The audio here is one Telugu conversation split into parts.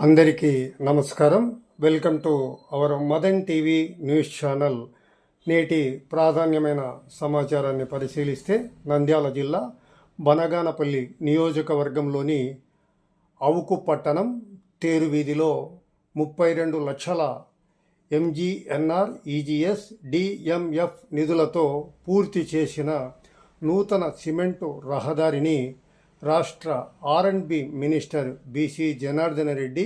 అందరికీ నమస్కారం. Welcome to our Madan TV news channel. నేటి ప్రాధాన్యమైన సమాచారాన్ని పరిశీలిస్తే నంద్యాల జిల్లా బనగానపల్లి నియోజకవర్గంలోని అవుకు పట్టణం తేరు వీధిలో ముప్పై రెండు లక్షల ఎంజీఎన్ఆర్ ఈజీఎస్ డిఎంఎఫ్ నిధులతో పూర్తి చేసిన నూతన సిమెంటు రహదారిని రాష్ట్ర R and B minister B C Janardhana Reddy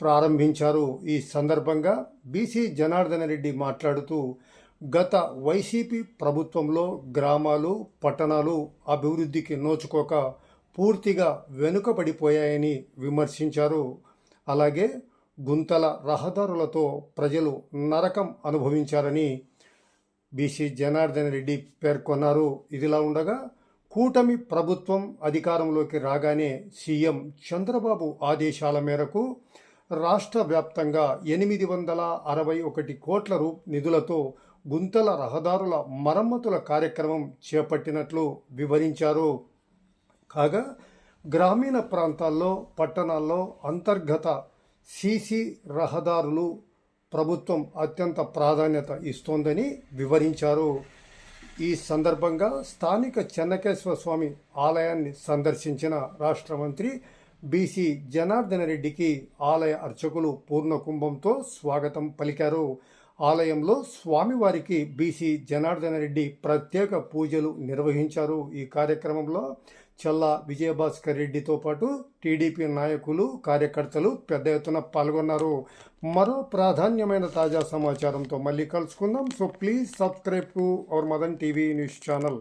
ప్రారంభించారు. ఈ సందర్భంగా బీసీ జనార్దన రెడ్డి మాట్లాడుతూ గత వైసీపీ ప్రభుత్వంలో గ్రామాలు పట్టణాలు అభివృద్ధికి నోచుకోక పూర్తిగా వెనుకబడిపోయాయని విమర్శించారు. అలాగే గుంతల రహదారులతో ప్రజలు నరకం అనుభవించారని బీసీ జనార్దన్ రెడ్డి పేర్కొన్నారు. ఇదిలా ఉండగా కూటమి ప్రభుత్వం అధికారంలోకి రాగానే సీఎం చంద్రబాబు ఆదేశాల మేరకు రాష్ట్ర వ్యాప్తంగా ఎనిమిది వందల అరవై ఒకటి కోట్ల రూ నిధులతో గుంతల రహదారుల మరమ్మతుల కార్యక్రమం చేపట్టినట్లు వివరించారు. కాగా గ్రామీణ ప్రాంతాల్లో పట్టణాల్లో అంతర్గత సీసీ రహదారులు ప్రభుత్వం అత్యంత ప్రాధాన్యత ఇస్తోందని వివరించారు. ఈ సందర్భంగా స్థానిక చెన్నకేశ్వర స్వామి ఆలయాన్ని సందర్శించిన రాష్ట్ర మంత్రి బీసీ జనార్దన రెడ్డికి ఆలయ అర్చకులు పూర్ణ కుంభంతో స్వాగతం పలికారు. ఆలయంలో స్వామివారికి బీసీ జనార్దన రెడ్డి ప్రత్యేక పూజలు నిర్వహించారు. ఈ కార్యక్రమంలో చల్లా విజయభాస్కర్ రెడ్డితో పాటు టీడీపీ నాయకులు కార్యకర్తలు పెద్ద ఎత్తున పాల్గొన్నారు. మరో ప్రాధాన్యమైన తాజా సమాచారంతో మళ్ళీ కలుసుకుందాం. So please subscribe to our Madan TV news channel.